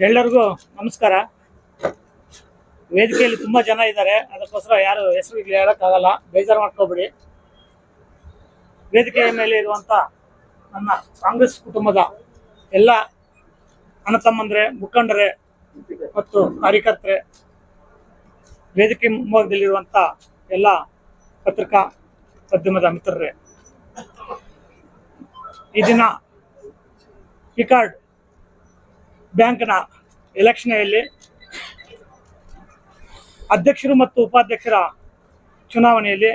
ಎಲ್ಲರಿಗೂ ನಮಸ್ಕಾರ. ವೇದಿಕೆಯಲ್ಲಿ ತುಂಬಾ ಜನ ಇದ್ದಾರೆ. ಅದಕ್ಕೋಸ್ಕರ ಯಾರು ಹೆಸರು ಹೇಳಕ್ಕಾಗಲ್ಲ. ಬೇಜಾರು ಮಾಡ್ಕೋಬೇಡಿ. ವೇದಿಕೆಯ ಮೇಲೆ ಇರುವಂತ ನನ್ನ ಕಾಂಗ್ರೆಸ್ ಕುಟುಂಬದ ಎಲ್ಲ ಅಣ್ಣ ತಮ್ಮಂದ್ರೆ, ಮುಖಂಡರೇ ಮತ್ತು ಕಾರ್ಯಕರ್ತರೆ, ವೇದಿಕೆ ಮುಂಭಾಗದಲ್ಲಿರುವಂತ ಎಲ್ಲ ಪತ್ರಿಕಾ ಮಾಧ್ಯಮದ ಮಿತ್ರರೇ, ಈ ದಿನ ಪಿಕಾರ್ಡ್ ಬ್ಯಾಂಕ್ನ ಎಲೆಕ್ಷನಲ್ಲಿ ಅಧ್ಯಕ್ಷರು ಮತ್ತು ಉಪಾಧ್ಯಕ್ಷರ ಚುನಾವಣೆಯಲ್ಲಿ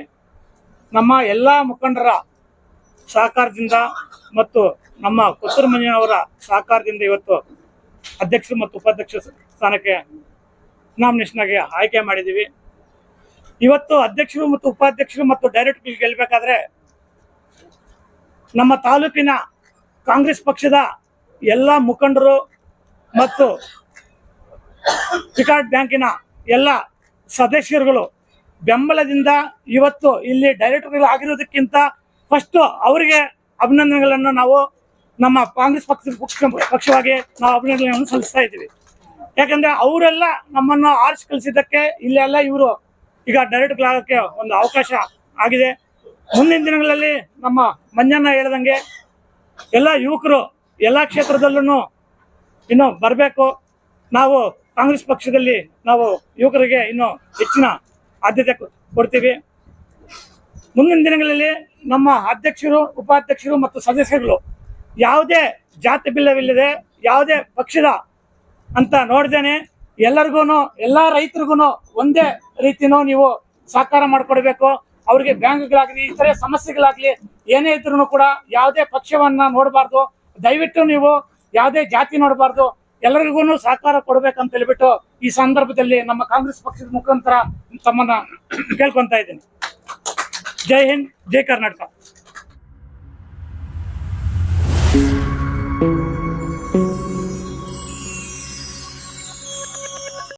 ನಮ್ಮ ಎಲ್ಲ ಮುಖಂಡರ ಸಹಕಾರದಿಂದ ಮತ್ತು ನಮ್ಮ ಕೊತ್ತೂರು ಅವರ ಸಹಕಾರದಿಂದ ಇವತ್ತು ಅಧ್ಯಕ್ಷರು ಮತ್ತು ಉಪಾಧ್ಯಕ್ಷ ಸ್ಥಾನಕ್ಕೆ ನಾಮಿನೇಷನ್ ಆಗಿ ಆಯ್ಕೆ ಮಾಡಿದ್ದೀವಿ ಇವತ್ತು ಅಧ್ಯಕ್ಷರು ಮತ್ತು ಉಪಾಧ್ಯಕ್ಷರು ಮತ್ತು ಡೈರೆಕ್ಟ್ ಗೆಲ್ಲಬೇಕಾದ್ರೆ ನಮ್ಮ ತಾಲೂಕಿನ ಕಾಂಗ್ರೆಸ್ ಪಕ್ಷದ ಎಲ್ಲ ಮುಖಂಡರು ಮತ್ತು ಪಿಕಾರ್ಡ್ ಬ್ಯಾಂಕಿನ ಎಲ್ಲ ಸದಸ್ಯರುಗಳು ಬೆಂಬಲದಿಂದ ಇವತ್ತು ಇಲ್ಲಿ ಡೈರೆಕ್ಟರ್ ಆಗಿರೋದಕ್ಕಿಂತ ಫಸ್ಟ್ ಅವರಿಗೆ ಅಭಿನಂದನೆಗಳನ್ನು ನಾವು ನಮ್ಮ ಕಾಂಗ್ರೆಸ್ ಪಕ್ಷ ಪಕ್ಷ- ಪಕ್ಷವಾಗಿ ನಾವು ಅಭಿನಂದನೆಗಳನ್ನು ಸಲ್ಲಿಸ್ತಾ ಇದ್ದೀವಿ. ಯಾಕಂದ್ರೆ ಅವರೆಲ್ಲ ನಮ್ಮನ್ನು ಆರಿಸಿ ಕಲಿಸಿದ್ದಕ್ಕೆ ಇಲ್ಲೆಲ್ಲ ಇವರು. ಈಗ ಡೈರೆಕ್ಟ್ ಆಗಕ್ಕೆ ಒಂದು ಅವಕಾಶ ಆಗಿದೆ. ಮುಂದಿನ ದಿನಗಳಲ್ಲಿ ನಮ್ಮ ಮಂಜಣ್ಣ ಹೇಳ್ದಂಗೆ ಎಲ್ಲ ಯುವಕರು ಎಲ್ಲ ಕ್ಷೇತ್ರದಲ್ಲೂ ಇನ್ನು ಬರಬೇಕು. ನಾವು ಕಾಂಗ್ರೆಸ್ ಪಕ್ಷದಲ್ಲಿ ನಾವು ಯುವಕರಿಗೆ ಇನ್ನು ಹೆಚ್ಚಿನ ಆದ್ಯತೆ ಕೊಡ್ತೀವಿ. ಮುಂದಿನ ದಿನಗಳಲ್ಲಿ ನಮ್ಮ ಅಧ್ಯಕ್ಷರು, ಉಪಾಧ್ಯಕ್ಷರು ಮತ್ತು ಸದಸ್ಯರುಗಳು ಯಾವುದೇ ಜಾತಿ ಬಿಲ್ಲವಿಲ್ಲದೆ, ಯಾವುದೇ ಪಕ್ಷದ ಅಂತ ನೋಡ್ದೇನೆ ಎಲ್ಲರಿಗೂ ಎಲ್ಲ ರೈತರಿಗೂ ಒಂದೇ ರೀತಿನೂ ನೀವು ಸಹಕಾರ ಮಾಡಿಕೊಡ್ಬೇಕು. ಅವ್ರಿಗೆ ಬ್ಯಾಂಕ್ಗಳಾಗಲಿ, ಇತರೆ ಸಮಸ್ಯೆಗಳಾಗ್ಲಿ ಏನೇ ಇದ್ರೂ ಕೂಡ ಯಾವುದೇ ಪಕ್ಷವನ್ನ ನೋಡಬಾರ್ದು. ದಯವಿಟ್ಟು ನೀವು ಯಾವುದೇ ಜಾತಿ ನೋಡಬಾರ್ದು. ಎಲ್ಲರಿಗೂ ಸಹಕಾರ ಕೊಡ್ಬೇಕಂತ ಹೇಳ್ಬಿಟ್ಟು ಈ ಸಂದರ್ಭದಲ್ಲಿ ನಮ್ಮ ಕಾಂಗ್ರೆಸ್ ಪಕ್ಷದ ಮುಖಾಂತರ ತಮ್ಮನ್ನ ಕೇಳ್ಕೊಂತ ಇದ್ದೀನಿ. जय हिंद जय कर्नाटका।